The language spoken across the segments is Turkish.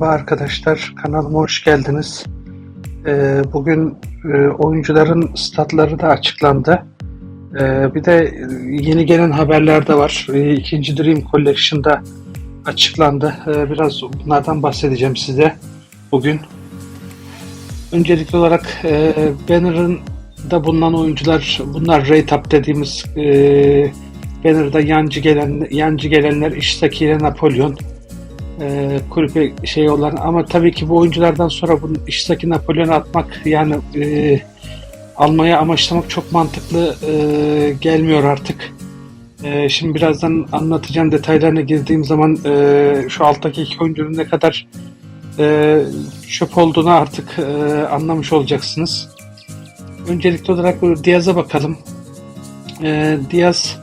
Merhaba arkadaşlar, kanalıma hoş geldiniz. Ee, bugün e, oyuncuların statları da açıklandı. Ee, bir de yeni gelen haberler de var. Ee, ikinci Dream Collection'da açıklandı. Biraz bunlardan bahsedeceğim size bugün. Öncelikli olarak e, Banner'ın da bulunan oyuncular, bunlar rate up dediğimiz e, Banner'da yancı gelen yancı gelenler Ishizaki ile Napolyon e, kulübe şey olan ama tabii ki bu oyunculardan sonra bu işteki Napolyon'u atmak yani e, almaya amaçlamak çok mantıklı e, gelmiyor artık. E, şimdi birazdan anlatacağım detaylarına girdiğim zaman e, şu alttaki iki oyuncunun ne kadar e, çöp olduğunu artık e, anlamış olacaksınız. Öncelikli olarak Diaz'a bakalım. E, Diaz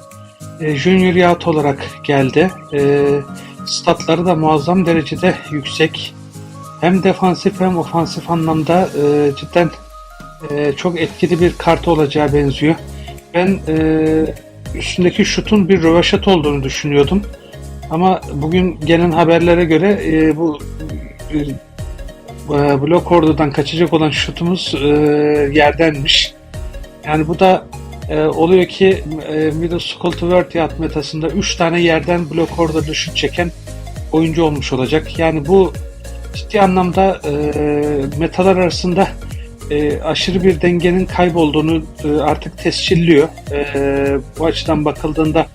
e, Junior Yacht olarak geldi. E, statları da muazzam derecede yüksek. Hem defansif hem ofansif anlamda e, cidden e, çok etkili bir kart olacağı benziyor. Ben e, üstündeki şutun bir rövaşat olduğunu düşünüyordum. Ama bugün gelen haberlere göre e, bu e, e, blok ordudan kaçacak olan şutumuz e, yerdenmiş. Yani bu da e, oluyor ki e, Middle School to World Yacht metasında 3 tane yerden blok orada şut çeken oyuncu olmuş olacak. Yani bu ciddi anlamda e, metalar arasında e, aşırı bir dengenin kaybolduğunu e, artık tescilliyor. E, bu açıdan bakıldığında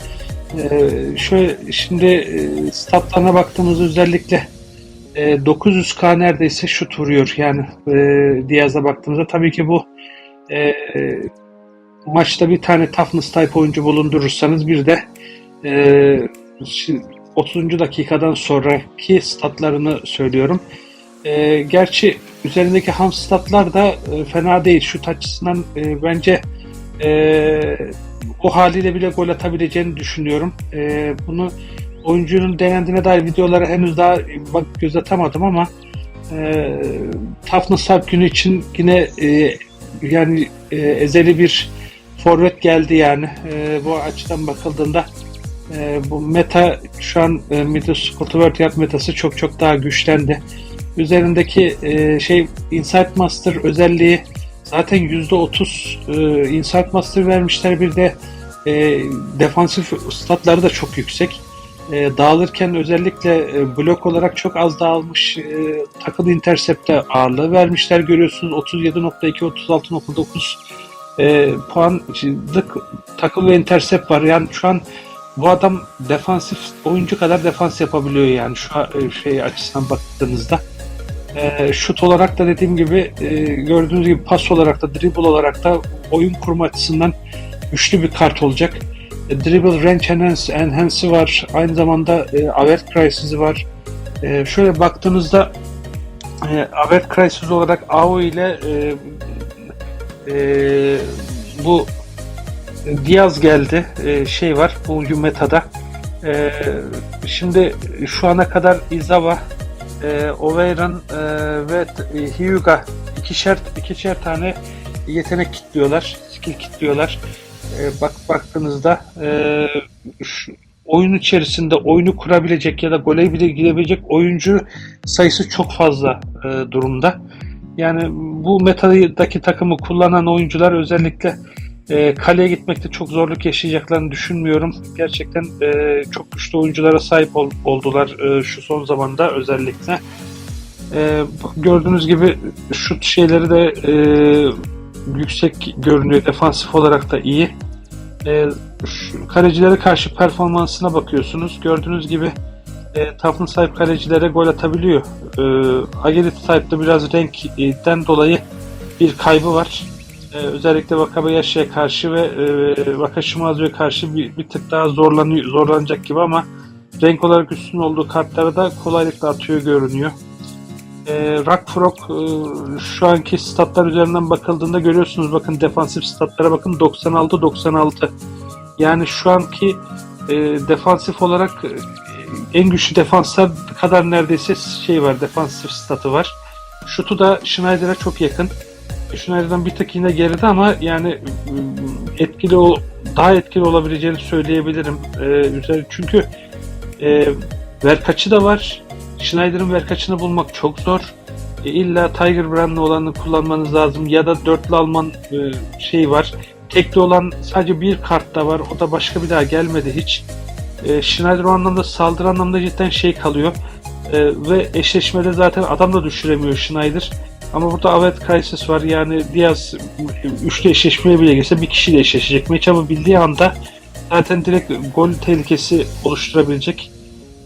e, şöyle şimdi e, statlarına baktığımızda özellikle e, 900k neredeyse şut vuruyor yani e, Diaz'a baktığımızda tabii ki bu e, maçta bir tane toughness type oyuncu bulundurursanız bir de e, şi- 30. dakikadan sonraki statlarını söylüyorum. E, gerçi üzerindeki ham statlar da e, fena değil. Şut açısından e, bence e, o haliyle bile gol atabileceğini düşünüyorum. E, bunu oyuncunun denendiğine dair videolara henüz daha bak göz atamadım ama e, Toughness Type günü için yine e, yani e, ezeli bir forvet geldi yani. E, bu açıdan bakıldığında e, bu meta şu an e, Middle School to World Yard metası çok çok daha güçlendi. Üzerindeki e, şey Insight Master özelliği zaten %30 e, Insight Master vermişler bir de e, defansif statları da çok yüksek. E, dağılırken özellikle e, blok olarak çok az dağılmış e, takılı intercept'e ağırlığı vermişler görüyorsunuz 37.2 36.9 e, puanlık takıl ve intercept var. Yani şu an bu adam defansif oyuncu kadar defans yapabiliyor yani şu e, şey açısından baktığınızda. E, şut olarak da dediğim gibi e, gördüğünüz gibi pas olarak da dribble olarak da oyun kurma açısından güçlü bir kart olacak. E, dribble range enhance, enhance'i var. Aynı zamanda e, avert crisis'i var. E, şöyle baktığınızda e, avert crisis olarak AO ile e, e, bu Diaz geldi. E, şey var bu Yumeta'da. E, şimdi şu ana kadar Izawa, e, Oveiran e, ve e, Hyuga ikişer, ikişer tane yetenek kitliyorlar. Skill kitliyorlar. E, bak baktığınızda e, şu, oyun içerisinde oyunu kurabilecek ya da gole bile girebilecek oyuncu sayısı çok fazla e, durumda. Yani bu metadaki takımı kullanan oyuncular özellikle e, kaleye gitmekte çok zorluk yaşayacaklarını düşünmüyorum. Gerçekten e, çok güçlü oyunculara sahip ol- oldular e, şu son zamanda özellikle. E, gördüğünüz gibi şut şeyleri de e, yüksek görünüyor. Defansif olarak da iyi. E, şu kalecilere karşı performansına bakıyorsunuz. Gördüğünüz gibi e, Toughness sahip kalecilere gol atabiliyor. E, Agility Type'da biraz renkten dolayı bir kaybı var. E, özellikle Wakabayashi'ye karşı ve e, Wakashimazu'ya karşı bir, bir tık daha zorlanıyor, zorlanacak gibi ama renk olarak üstün olduğu kartları da kolaylıkla atıyor görünüyor. E, Rockfrog e, şu anki statlar üzerinden bakıldığında görüyorsunuz bakın defansif statlara bakın 96-96 yani şu anki e, defansif olarak en güçlü defanslar kadar neredeyse şey var defansif statı var. Şutu da Schneider'a çok yakın. Schneider'dan bir tık yine geride ama yani ıı, etkili o daha etkili olabileceğini söyleyebilirim. Ee, çünkü e, Verkaç'ı da var. Schneider'ın verkaçını bulmak çok zor. E, illa Tiger brandlı olanı kullanmanız lazım ya da dörtlü Alman e, şey var. Tekli olan sadece bir kartta var. O da başka bir daha gelmedi hiç. E, Schneider o anlamda saldırı anlamda cidden şey kalıyor. E, ve eşleşmede zaten adam da düşüremiyor Schneider. Ama burada Avet Crisis var. Yani Diaz üçlü eşleşmeye bile girse bir kişiyle eşleşecek. Matchup'ı bildiği anda zaten direkt gol tehlikesi oluşturabilecek.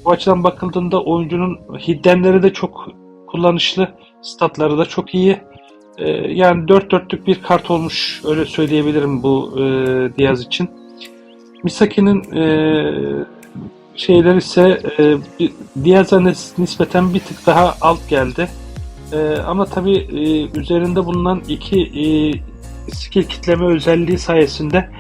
Bu açıdan bakıldığında oyuncunun hiddenleri de çok kullanışlı. Statları da çok iyi. Ee, yani dört dörtlük bir kart olmuş öyle söyleyebilirim bu e, Diaz için. Misaki'nin e, şeyler ise e, Diaz'a nis- nispeten bir tık daha alt geldi. E, ama tabii e, üzerinde bulunan iki e, skill kitleme özelliği sayesinde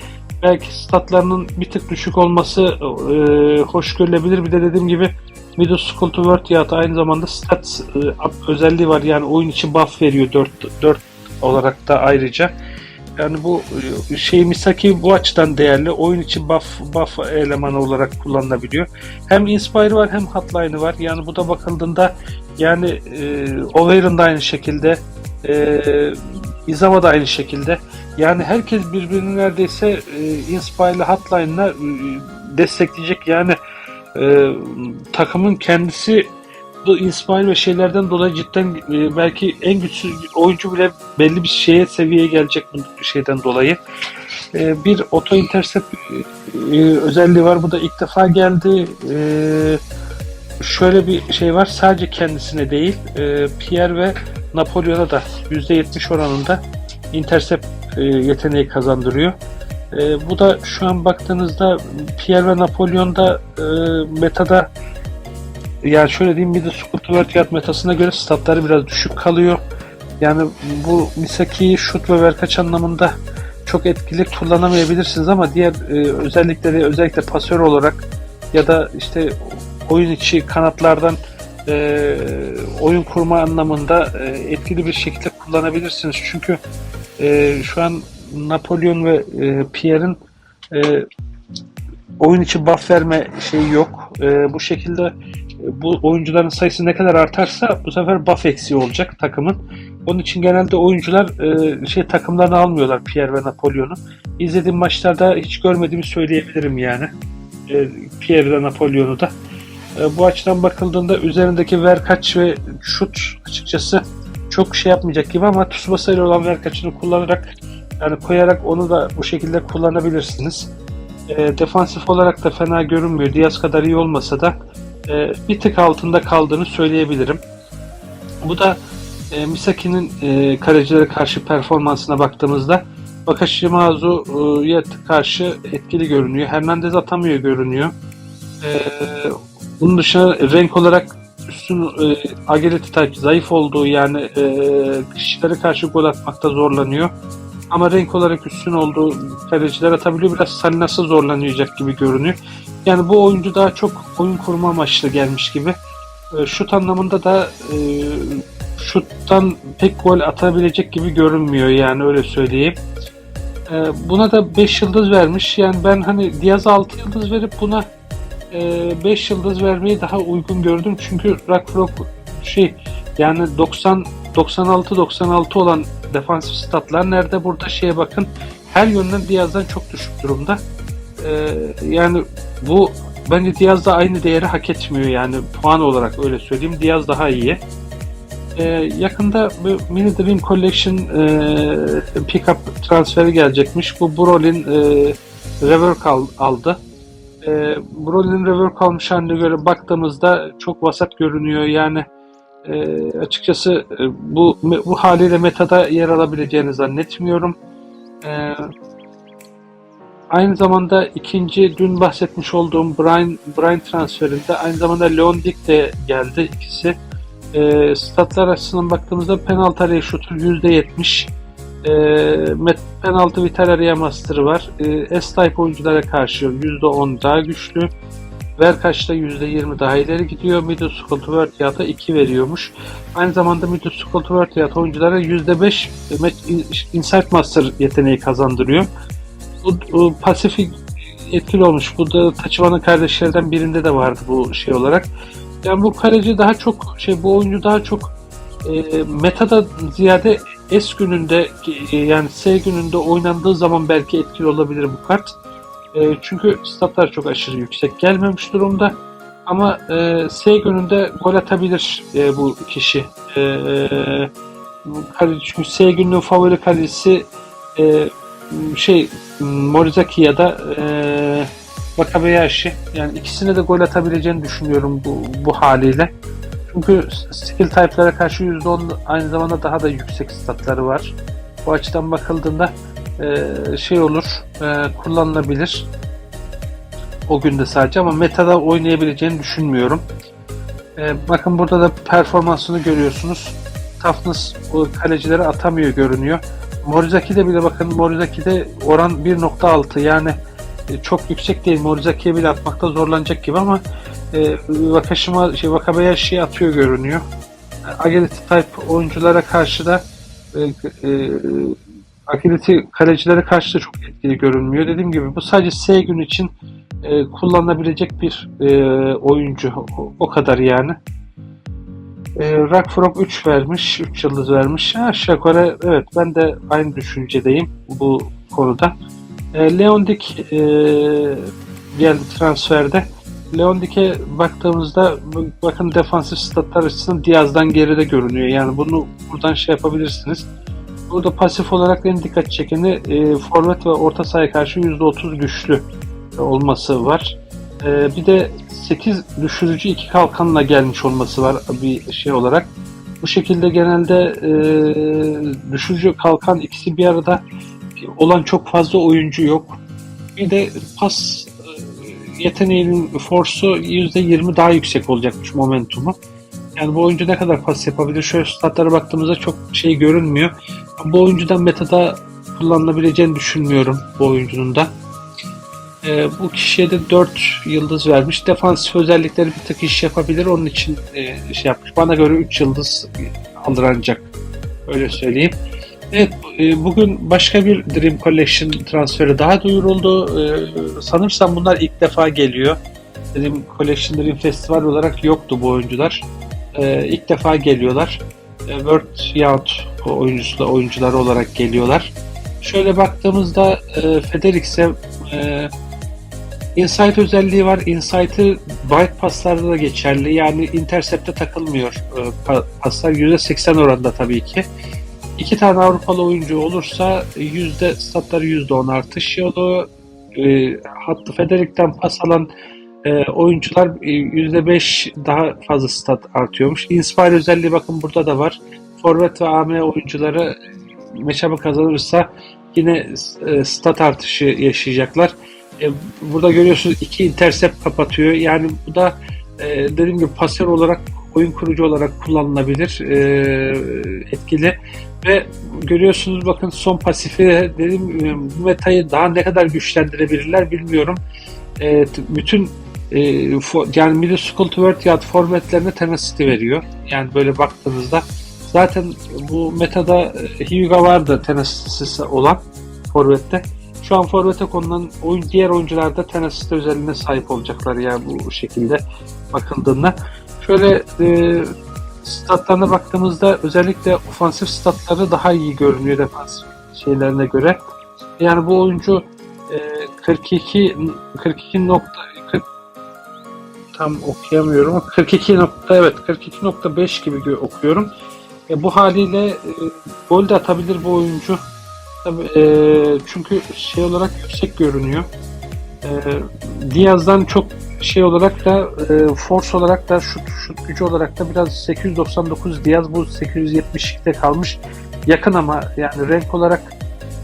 belki statlarının bir tık düşük olması e, hoş görülebilir. Bir de dediğim gibi Middle School to World ya da aynı zamanda stats e, özelliği var. Yani oyun için buff veriyor 4, 4 olarak da ayrıca. Yani bu e, şey Misaki bu açıdan değerli. Oyun için buff, buff elemanı olarak kullanılabiliyor. Hem Inspire var hem Hotline'ı var. Yani bu da bakıldığında yani e, Over'ın da aynı şekilde e, Izawa da aynı şekilde. Yani herkes birbirini neredeyse e, Inspire'lı Hotline'la e, destekleyecek. Yani e, takımın kendisi bu Inspire ve şeylerden dolayı cidden e, belki en güçsüz oyuncu bile belli bir şeye seviyeye gelecek bu şeyden dolayı. E, bir auto intercept e, özelliği var. Bu da ilk defa geldi. E, şöyle bir şey var. Sadece kendisine değil, e, Pierre ve Napolyon'a da %70 oranında intercept e, yeteneği kazandırıyor. E, bu da şu an baktığınızda Pierre ve Napolyon'da e, metada yani şöyle diyeyim Middle School World Yard metasına göre statları biraz düşük kalıyor. Yani bu Misaki'yi şut ve verkaç anlamında çok etkili kullanamayabilirsiniz ama diğer e, özellikleri özellikle pasör olarak ya da işte oyun içi kanatlardan e, oyun kurma anlamında e, etkili bir şekilde kullanabilirsiniz. Çünkü e, şu an Napolyon ve e, Pierre'in e, oyun içi buff verme şeyi yok. E, bu şekilde bu oyuncuların sayısı ne kadar artarsa bu sefer buff eksiği olacak takımın. Onun için genelde oyuncular e, şey takımlarını almıyorlar Pierre ve Napolyon'u. İzlediğim maçlarda hiç görmediğimi söyleyebilirim yani. E, Pierre ve Napolyon'u da. E, bu açıdan bakıldığında üzerindeki verkaç ve şut açıkçası çok şey yapmayacak gibi ama Tsubasa ile olan verkaçını kullanarak yani koyarak onu da bu şekilde kullanabilirsiniz. E, defansif olarak da fena görünmüyor. Diaz kadar iyi olmasa da e, bir tık altında kaldığını söyleyebilirim. Bu da e, Misaki'nin e, kalecilere karşı performansına baktığımızda Bakashimazu'ya karşı etkili görünüyor. Hernandez atamıyor görünüyor. E, bunun dışında renk olarak üstün e, agility type zayıf olduğu yani e, kişilere karşı gol atmakta zorlanıyor. Ama renk olarak üstün olduğu kaleciler atabiliyor. Biraz Salinas'a zorlanacak gibi görünüyor. Yani bu oyuncu daha çok oyun kurma amaçlı gelmiş gibi. E, şut anlamında da e, şuttan pek gol atabilecek gibi görünmüyor yani öyle söyleyeyim. E, buna da 5 yıldız vermiş. Yani ben hani Diaz'a 6 yıldız verip buna 5 yıldız vermeyi daha uygun gördüm. Çünkü Rockfrog şey yani 90 96 96 olan defansif statlar nerede burada şeye bakın her yönden Diaz'dan çok düşük durumda. Ee, yani bu bence Diaz da aynı değeri hak etmiyor yani puan olarak öyle söyleyeyim. Diaz daha iyi. Ee, yakında bu Mini Dream Collection e, pickup transferi gelecekmiş. Bu Brolin e, rework al- aldı. E, Broly'nin rework almış haline göre baktığımızda çok vasat görünüyor. Yani e, açıkçası e, bu bu haliyle metada yer alabileceğini zannetmiyorum. E, aynı zamanda ikinci dün bahsetmiş olduğum Brian, Brian transferinde aynı zamanda Leon Dick de geldi ikisi. E, statlar açısından baktığımızda penaltı araya şutu %70. E, penaltı vital araya master'ı var. E, S-Type oyunculara karşı %10 daha güçlü. Verkaç'ta %20 daha ileri gidiyor. Middle School to Yat'a 2 veriyormuş. Aynı zamanda Middle School to Yat oyunculara %5 match- Insight Master yeteneği kazandırıyor. Bu, bu pasifik etkili olmuş. Bu da Taçıvan'ın kardeşlerinden birinde de vardı bu şey olarak. Yani bu kaleci daha çok şey bu oyuncu daha çok e, metada ziyade S gününde e, yani S gününde oynandığı zaman belki etkili olabilir bu kart. E, çünkü statlar çok aşırı yüksek gelmemiş durumda. Ama e, S gününde gol atabilir e, bu kişi. E, kaleci, çünkü S gününün favori kalecisi e, şey Morizaki ya da e, Wakabayashi. Yani ikisine de gol atabileceğini düşünüyorum bu, bu haliyle. Çünkü skill type'lara karşı %10 aynı zamanda daha da yüksek statları var. Bu açıdan bakıldığında e, şey olur, e, kullanılabilir. O günde sadece ama metada oynayabileceğini düşünmüyorum. E, bakın burada da performansını görüyorsunuz. Toughness o kalecileri atamıyor görünüyor. Morizaki'de bile bakın Morizaki'de oran 1.6 yani e, çok yüksek değil. Morizaki'ye bile atmakta zorlanacak gibi ama e, Vakashima, şey, Wakabayashi atıyor görünüyor. Agility type oyunculara karşı da e, e, Agility kalecilere karşı da çok etkili görünmüyor. Dediğim gibi bu sadece S gün için e, kullanılabilecek bir e, oyuncu. O, o kadar yani. E, Rockfrog 3 vermiş, 3 yıldız vermiş. Aşağı yukarı evet ben de aynı düşüncedeyim bu konuda. E, Leon Dick e, geldi transferde. Leon Dick'e baktığımızda bakın defansif statlar açısından Diaz'dan geride görünüyor. Yani bunu buradan şey yapabilirsiniz. Burada pasif olarak en dikkat çekeni e, forvet ve orta sahaya karşı %30 güçlü olması var. E, bir de 8 düşürücü iki kalkanla gelmiş olması var bir şey olarak. Bu şekilde genelde e, düşürücü kalkan ikisi bir arada olan çok fazla oyuncu yok. Bir de pas e, yeteneğinin force'u %20 daha yüksek olacakmış momentumu. Yani bu oyuncu ne kadar pas yapabilir? Şöyle statlara baktığımızda çok şey görünmüyor. Bu oyuncudan metada kullanılabileceğini düşünmüyorum bu oyuncunun da. Ee, bu kişiye de 4 yıldız vermiş. Defansif özellikleri bir tık iş yapabilir. Onun için e, şey yapmış. Bana göre 3 yıldız alır ancak. Öyle söyleyeyim. Evet, e, bugün başka bir Dream Collection transferi daha duyuruldu. E, sanırsam bunlar ilk defa geliyor. Dream Collection Dream Festival olarak yoktu bu oyuncular. E, ilk defa geliyorlar. E, World Youth oyuncusu, oyuncuları olarak geliyorlar. Şöyle baktığımızda e, Federix'e e, Insight özelliği var. Insight'ı wide paslarda da geçerli. Yani intercept'e takılmıyor e, pa- paslar. %80 oranında tabii ki. İki tane Avrupalı oyuncu olursa yüzde statları %10 artış yolu. E, hattı Federik'ten pas alan e, oyuncular e, %5 daha fazla stat artıyormuş. Inspire özelliği bakın burada da var. Forvet ve AM oyuncuları meşabı kazanırsa yine e, stat artışı yaşayacaklar. E, burada görüyorsunuz iki intercept kapatıyor. Yani bu da e, dediğim gibi pasör olarak oyun kurucu olarak kullanılabilir. E, etkili ve görüyorsunuz bakın son pasifi dediğim gibi bu metayı daha ne kadar güçlendirebilirler bilmiyorum. E, bütün e, fo- yani middle school to world yard formatlerine tenacity veriyor. Yani böyle baktığınızda zaten bu metada e, Hyuga vardı tenacity'si olan forvette. Şu an forvete konulan oyun diğer oyuncular da tenacity özelliğine sahip olacaklar yani bu şekilde bakıldığında. Şöyle e, statlarına baktığımızda özellikle ofansif statları daha iyi görünüyor defansif şeylerine göre. Yani bu oyuncu e, 42 42 nokta 40 tam okuyamıyorum ama 42 nokta evet 42.5 gibi okuyorum. E, bu haliyle e, gol de atabilir bu oyuncu. Tabii, e, çünkü şey olarak yüksek görünüyor. E, Diaz'dan çok şey olarak da e, force olarak da şut, şut gücü olarak da biraz 899 Diaz bu 870'likte kalmış. Yakın ama yani renk olarak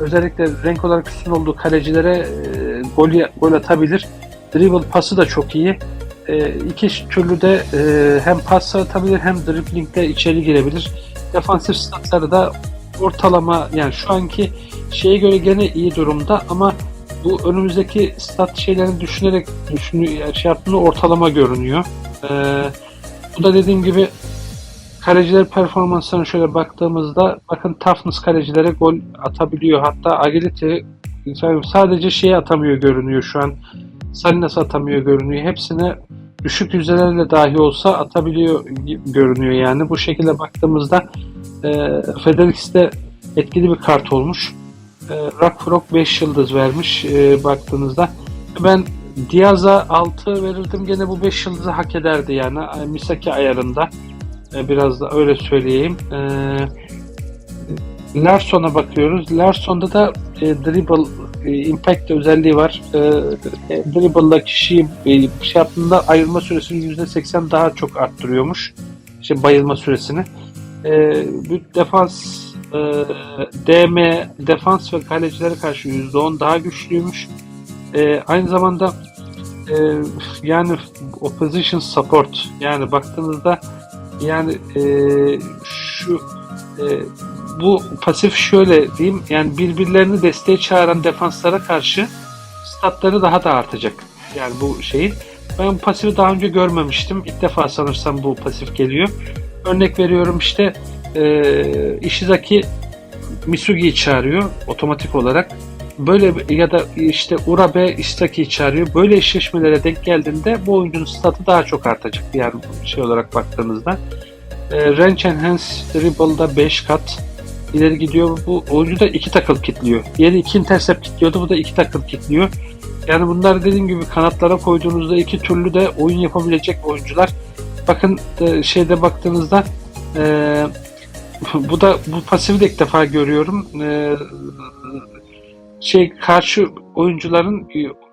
özellikle renk olarak üstün olduğu kalecilere e, gol, gol atabilir. Dribble pası da çok iyi. E, iki türlü de e, hem pas atabilir hem dribblingde içeri girebilir. Defansif statları da ortalama yani şu anki şeye göre gene iyi durumda ama bu önümüzdeki stat şeylerini düşünerek düşünüyor, şey yaptığında ortalama görünüyor. Ee, bu da dediğim gibi kaleciler performanslarına şöyle baktığımızda bakın toughness kalecilere gol atabiliyor. Hatta agility sadece şeye atamıyor görünüyor şu an. Salinas atamıyor görünüyor. Hepsine düşük yüzdelerle dahi olsa atabiliyor görünüyor yani. Bu şekilde baktığımızda e, FedEx de etkili bir kart olmuş. E, Rockfrog 5 yıldız vermiş e, baktığınızda. Ben Diaz'a 6 verirdim gene bu 5 yıldızı hak ederdi yani E, Misaki ayarında. E, biraz da öyle söyleyeyim. E, Larson'a bakıyoruz. Larson'da da e, dribble e, impact özelliği var. E, e, dribble'la kişiyi e, şey yaptığında ayrılma süresini %80 daha çok arttırıyormuş. İşte bayılma süresini. E, bir defans e, DM defans ve kalecilere karşı %10 daha güçlüymüş. E, aynı zamanda e, yani opposition support yani baktığınızda yani e, şu e, bu pasif şöyle diyeyim yani birbirlerini desteğe çağıran defanslara karşı statları daha da artacak. Yani bu şeyin. Ben bu pasifi daha önce görmemiştim. İlk defa sanırsam bu pasif geliyor. Örnek veriyorum işte e, Ishizaki Misugi'yi çağırıyor otomatik olarak. Böyle ya da işte Urabe Istaki'yi çağırıyor. Böyle eşleşmelere denk geldiğinde bu oyuncunun statı daha çok artacak. Yani şey olarak baktığınızda. E, Range Enhance Dribble'da 5 kat ileri gidiyor. Bu oyuncu da 2 takıl kitliyor. Diğeri 2 intercept kitliyordu. Bu da 2 takıl kitliyor. Yani bunlar dediğim gibi kanatlara koyduğunuzda iki türlü de oyun yapabilecek oyuncular. Bakın e, şeyde baktığınızda e, bu da bu pasifi de ilk defa görüyorum. E, şey karşı oyuncuların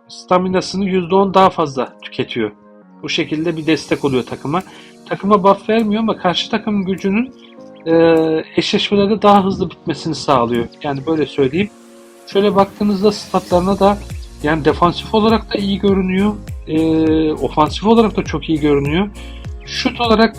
staminasını %10 daha fazla tüketiyor. Bu şekilde bir destek oluyor takıma. Takıma buff vermiyor ama karşı takımın gücünün e, eşleşmelerde daha hızlı bitmesini sağlıyor. Yani böyle söyleyeyim. Şöyle baktığınızda statlarına da yani defansif olarak da iyi görünüyor. E, ofansif olarak da çok iyi görünüyor. Şut olarak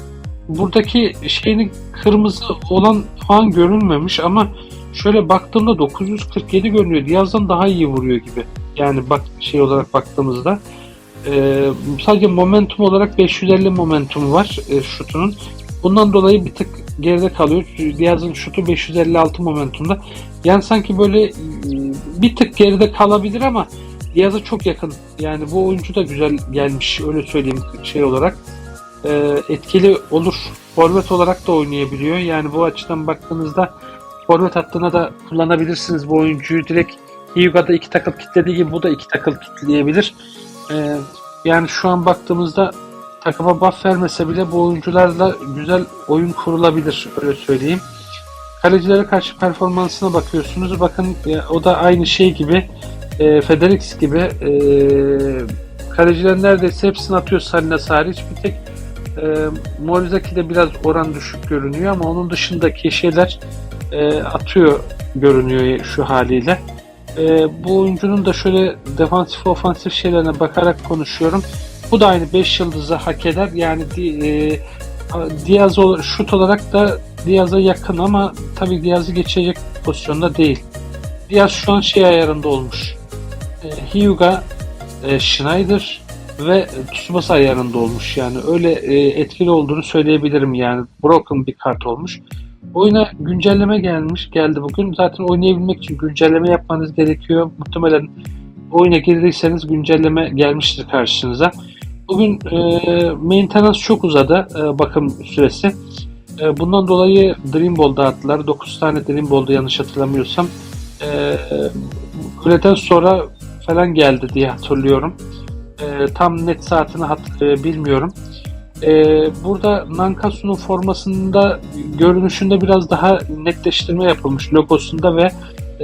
buradaki şeyini kırmızı olan puan görünmemiş ama şöyle baktığımda 947 görünüyor. Diaz'dan daha iyi vuruyor gibi. Yani bak şey olarak baktığımızda e, sadece momentum olarak 550 momentum var e, şutunun. Bundan dolayı bir tık geride kalıyor. Diaz'ın şutu 556 momentumda. Yani sanki böyle e, bir tık geride kalabilir ama Diaz'a çok yakın. Yani bu oyuncu da güzel gelmiş öyle söyleyeyim şey olarak. E, etkili olur. Forvet olarak da oynayabiliyor. Yani bu açıdan baktığınızda forvet hattına da kullanabilirsiniz bu oyuncuyu. Direkt Hyuga'da iki takıl kitlediği gibi bu da iki takıl kitleyebilir. E, yani şu an baktığımızda takıma buff vermese bile bu oyuncularla güzel oyun kurulabilir öyle söyleyeyim. Kalecilere karşı performansına bakıyorsunuz. Bakın e, o da aynı şey gibi e, Federix gibi e, kaleciler neredeyse hepsini atıyor Salinas hariç. Bir tek e, Morizaki'de biraz oran düşük görünüyor ama onun dışındaki şeyler e, atıyor görünüyor şu haliyle. E, bu oyuncunun da şöyle defansif ofansif şeylerine bakarak konuşuyorum. Bu da aynı 5 yıldızı hak eder. Yani e, Diaz şut olarak da Diaz'a yakın ama tabii Diaz'ı geçecek pozisyonda değil. Diaz şu an şey ayarında olmuş. E, Hyuga, e, Schneider ve Tsubasa ayarında olmuş. Yani öyle e, etkili olduğunu söyleyebilirim yani. Broken bir kart olmuş. Oyuna güncelleme gelmiş, geldi bugün. Zaten oynayabilmek için güncelleme yapmanız gerekiyor. Muhtemelen oyuna girdiyseniz güncelleme gelmiştir karşınıza. Bugün e, maintenance çok uzadı e, bakım süresi. E, bundan dolayı Dream dağıttılar. 9 tane Dream Ball'du yanlış hatırlamıyorsam. E, öğleden sonra falan geldi diye hatırlıyorum. E, tam net saatini hat- e, bilmiyorum. E, burada Nankatsu'nun formasında görünüşünde biraz daha netleştirme yapılmış logosunda ve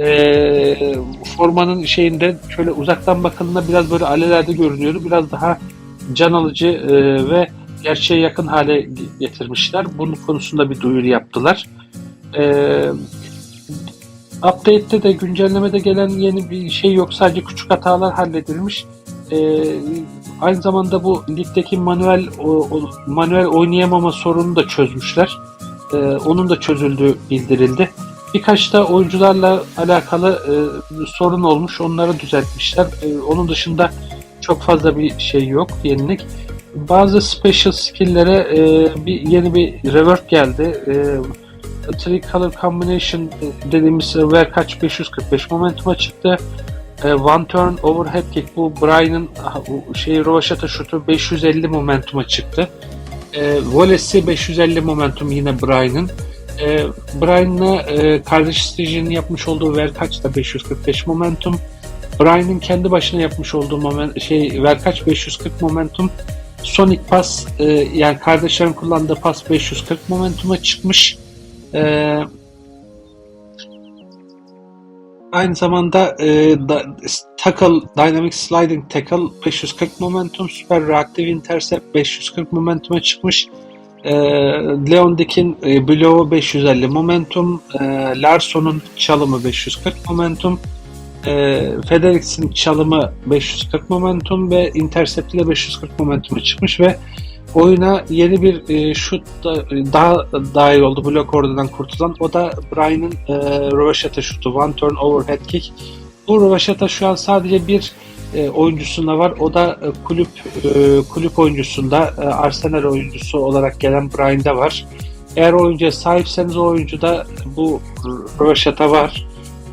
e, formanın şeyinde şöyle uzaktan bakıldığında biraz böyle alelerde görünüyordu. Biraz daha can alıcı e, ve gerçeğe yakın hale getirmişler. Bunun konusunda bir duyuru yaptılar. E, update'te de güncellemede gelen yeni bir şey yok. Sadece küçük hatalar halledilmiş. E, aynı zamanda bu ligdeki manuel manuel oynayamama sorununu da çözmüşler. Onun da çözüldüğü bildirildi. Birkaç da oyuncularla alakalı e, sorun olmuş. Onları düzeltmişler. E, onun dışında çok fazla bir şey yok, yenilik. Bazı special skill'lere e, bir yeni bir rework geldi. E, Three Color Combination dediğimiz ver kaç 545 momentuma çıktı. e, one turn overhead kick bu Brian'ın şey Rovaşata şutu 550 momentuma çıktı. E, volesi 550 momentum yine Brian'ın. E, Brian'la e, kardeş Stige'nin yapmış olduğu Verkaç da 545 momentum. Brian'ın kendi başına yapmış olduğu moment, şey Verkaç 540 momentum. Sonic pas e, yani kardeşlerin kullandığı pas 540 momentuma çıkmış. E, aynı zamanda e, da, tackle Dynamic Sliding Tackle 540 momentum, Super Reactive Intercept 540 momentuma çıkmış. E, Leon Dick'in e, bloğu 550 momentum, e, Larson'un çalımı 540 momentum, e, FedEx'in çalımı 540 momentum ve Intercept'i de 540 momentuma çıkmış ve oyuna yeni bir e, şut da, daha dahil oldu blok oradan kurtulan. O da Brian'ın e, Rövaşata şutu. One turn overhead kick. Bu Rövaşata şu an sadece bir e, oyuncusunda var. O da e, kulüp e, kulüp oyuncusunda e, Arsenal oyuncusu olarak gelen Brian'da var. Eğer oyuncuya sahipseniz o oyuncuda bu Rövaşata var.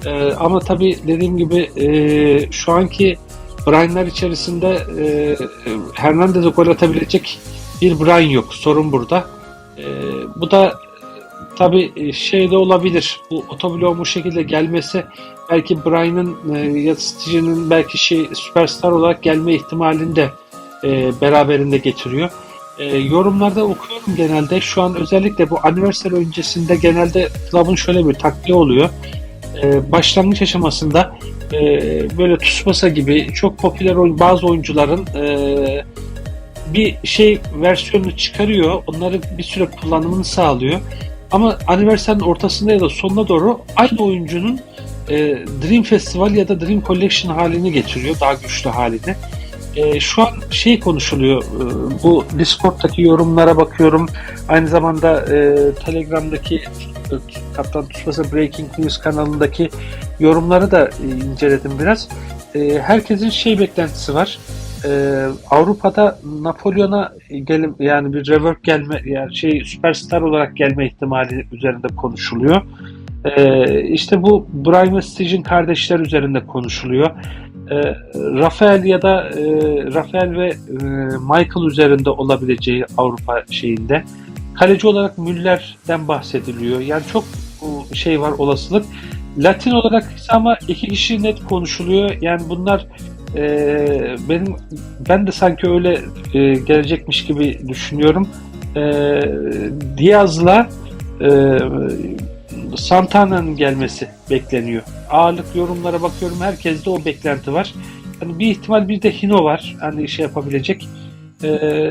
E, ama tabii dediğim gibi e, şu anki Brian'lar içerisinde e, Hernandez'e gol atabilecek bir Brian yok. Sorun burada. E, bu da tabii şey de olabilir. Bu otobloğun bu şekilde gelmesi belki Brian'ın e, ya Stige'nin belki şey süperstar olarak gelme ihtimalini de e, beraberinde getiriyor. E, yorumlarda okuyorum genelde. Şu an özellikle bu anniversary öncesinde genelde club'ın şöyle bir taktiği oluyor. E, başlangıç aşamasında e, böyle Tsubasa gibi çok popüler oyun, bazı oyuncuların e, bir şey versiyonunu çıkarıyor. Onları bir süre kullanımını sağlıyor. Ama Anniversary'nin ortasında ya da sonuna doğru aynı oyuncunun e, Dream Festival ya da Dream Collection halini getiriyor. Daha güçlü halini. E, şu an şey konuşuluyor. E, bu Discord'daki yorumlara bakıyorum. Aynı zamanda e, Telegram'daki e, Kaptan Tsubasa Breaking News kanalındaki yorumları da e, inceledim biraz. E, herkesin şey beklentisi var. Ee, Avrupa'da Napolyon'a gelim yani bir rework gelme yani şey süperstar olarak gelme ihtimali üzerinde konuşuluyor. Ee, işte bu Brian ve Stige'in kardeşler üzerinde konuşuluyor. Ee, Rafael ya da e, Rafael ve e, Michael üzerinde olabileceği Avrupa şeyinde. Kaleci olarak Müller'den bahsediliyor. Yani çok e, şey var olasılık. Latin olarak ise ama iki kişi net konuşuluyor. Yani bunlar e, benim ben de sanki öyle e, gelecekmiş gibi düşünüyorum. E, Diaz'la e, Santana'nın gelmesi bekleniyor. Ağırlık yorumlara bakıyorum. Herkeste o beklenti var. Hani bir ihtimal bir de Hino var. Hani şey yapabilecek. E,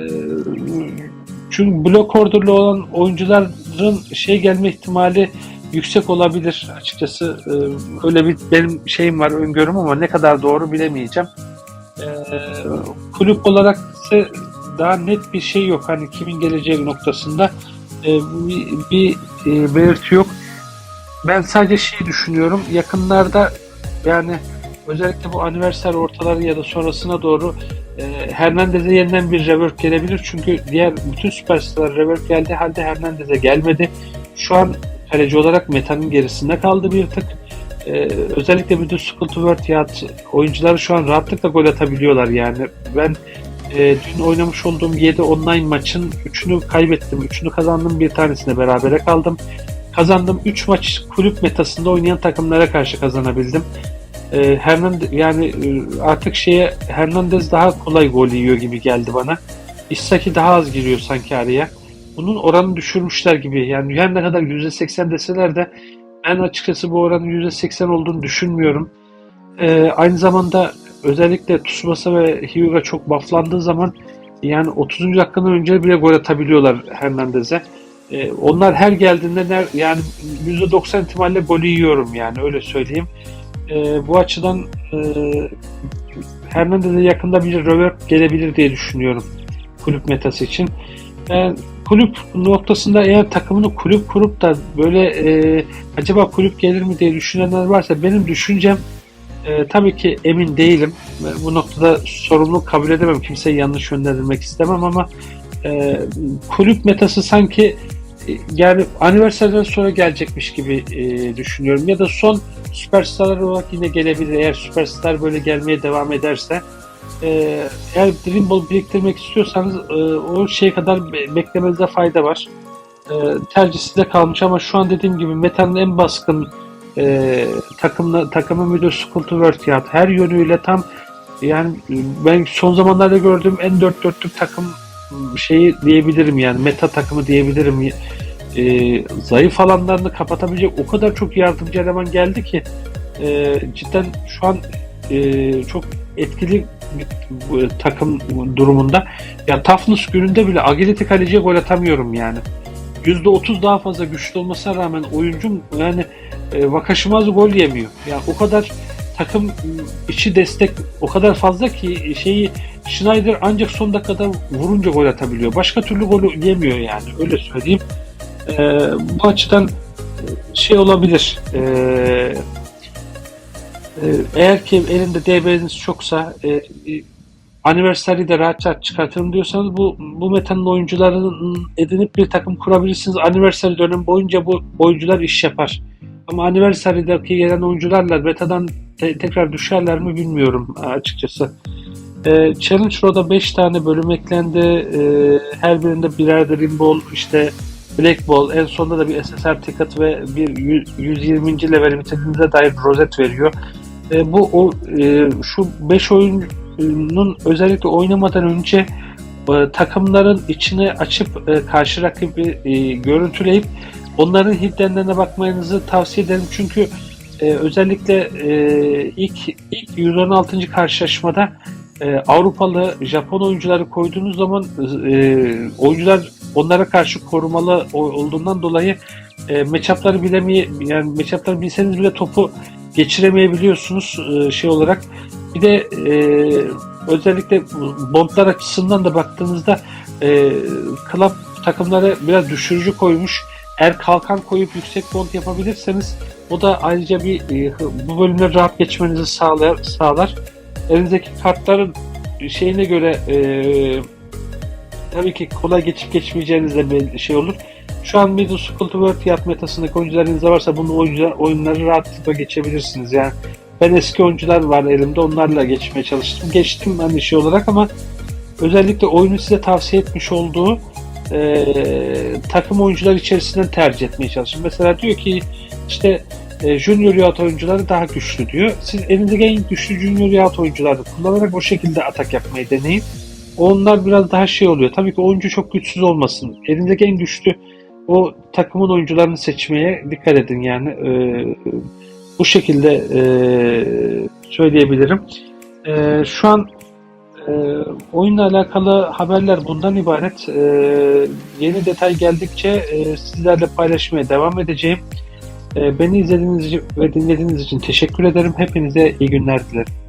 çünkü blok orderlı olan oyuncuların şey gelme ihtimali yüksek olabilir açıkçası. E, öyle bir benim şeyim var öngörüm ama ne kadar doğru bilemeyeceğim. E, kulüp olarak ise daha net bir şey yok. Hani kimin geleceği noktasında e, bir, bir e, belirti yok. Ben sadece şey düşünüyorum. Yakınlarda yani özellikle bu aniverser ortaları ya da sonrasına doğru e, Hernandez'e yeniden bir rework gelebilir. Çünkü diğer bütün süperstar rework geldi halde Hernandez'e gelmedi. Şu an kaleci olarak Meta'nın gerisinde kaldı bir tık. Ee, özellikle bütün Scotland ya oyuncuları şu an rahatlıkla gol atabiliyorlar yani. Ben e, dün oynamış olduğum 7 online maçın 3'ünü kaybettim. 3'ünü kazandım. Bir tanesine berabere kaldım. Kazandım 3 maç kulüp metasında oynayan takımlara karşı kazanabildim. Ee, Hernandez yani e, artık şeye Hernandez daha kolay gol yiyor gibi geldi bana. Isaki daha az giriyor sanki araya bunun oranını düşürmüşler gibi. Yani her ne kadar %80 deseler de ben açıkçası bu oranın %80 olduğunu düşünmüyorum. Ee, aynı zamanda özellikle Tsubasa ve Hyuga çok bufflandığı zaman yani 30. dakikadan önce bile gol atabiliyorlar Hernandez'e. Ee, onlar her geldiğinde ner, yani %90 ihtimalle golü yiyorum yani öyle söyleyeyim. Ee, bu açıdan e, Hernandez'e yakında bir röver gelebilir diye düşünüyorum kulüp metası için. Yani kulüp noktasında eğer takımını kulüp kurup da böyle e, acaba kulüp gelir mi diye düşünenler varsa benim düşüncem e, tabii ki emin değilim. Bu noktada sorumluluk kabul edemem. Kimseyi yanlış yönlendirmek istemem ama e, kulüp metası sanki e, yani aniversariden sonra gelecekmiş gibi e, düşünüyorum. Ya da son süperstarlar olarak yine gelebilir. Eğer süperstar böyle gelmeye devam ederse. E, eğer Dream Ball biriktirmek istiyorsanız e, o şeye kadar be- beklemenize fayda var. E, tercih size kalmış ama şu an dediğim gibi Meta'nın en baskın e, takımla, takımı müdür ya her yönüyle tam yani e, ben son zamanlarda gördüğüm en dört dörtlük takım şeyi diyebilirim yani meta takımı diyebilirim. E, zayıf alanlarını kapatabilecek o kadar çok yardımcı eleman geldi ki e, cidden şu an e, çok etkili bir takım durumunda. Ya toughness gününde bile agility kaleciye gol atamıyorum yani. %30 daha fazla güçlü olmasına rağmen oyuncum yani e, Vakashimaz gol yemiyor. Yani o kadar takım içi destek o kadar fazla ki şeyi Schneider ancak son dakikada vurunca gol atabiliyor. Başka türlü gol yemiyor yani öyle söyleyeyim. E, bu açıdan şey olabilir. E, e, eğer ki elinde DB'niz çoksa e, Anniversary'i de rahat rahat çıkartırım diyorsanız bu bu metanın oyuncularının edinip bir takım kurabilirsiniz. Anniversary dönemi boyunca bu oyuncular iş yapar. Ama Anniversary'deki gelen oyuncularla metadan te- tekrar düşerler mi bilmiyorum açıkçası. Ee, Challenge Road'a 5 tane bölüm eklendi. Ee, her birinde birer Dream Ball, işte Black Ball, en sonunda da bir SSR ticket ve bir yü- 120. level bitirdiğinize dair rozet veriyor. Ee, bu o e, şu 5 oyuncunun özellikle oynamadan önce e, takımların içine açıp e, karşı rakibi e, görüntüleyip onların hiddenlerine bakmanızı tavsiye ederim. Çünkü e, özellikle e, ilk ilk 116. karşılaşmada e, Avrupalı Japon oyuncuları koyduğunuz zaman e, oyuncular onlara karşı korumalı olduğundan dolayı e, matchup'ları bilemeye yani matchup'ları bilseniz bile topu geçiremeyebiliyorsunuz e, şey olarak. Bir de e, özellikle bondlar açısından da baktığınızda e, club takımları biraz düşürücü koymuş. Eğer kalkan koyup yüksek bond yapabilirseniz o da ayrıca bir e, bu bölümleri rahat geçmenizi sağlar. sağlar. Elinizdeki kartların şeyine göre e, tabii ki kolay geçip geçmeyeceğiniz de bir şey olur. Şu an Middle School to World Yat metasındaki oyuncularınız varsa bunu oyuncular, oyunları rahatlıkla geçebilirsiniz. Yani ben eski oyuncular var elimde onlarla geçmeye çalıştım. Geçtim hani şey olarak ama özellikle oyunu size tavsiye etmiş olduğu e, takım oyuncular içerisinden tercih etmeye çalışın. Mesela diyor ki işte e, Junior Yacht oyuncuları daha güçlü diyor. Siz elinizdeki en güçlü Junior Yacht oyuncuları kullanarak o şekilde atak yapmayı deneyin. Onlar biraz daha şey oluyor. Tabii ki oyuncu çok güçsüz olmasın. Elinizdeki en güçlü o takımın oyuncularını seçmeye dikkat edin yani. E, bu şekilde e, söyleyebilirim. E, şu an e, oyunla alakalı haberler bundan ibaret. E, yeni detay geldikçe e, sizlerle paylaşmaya devam edeceğim. E, beni izlediğiniz ve dinlediğiniz için teşekkür ederim. Hepinize iyi günler dilerim.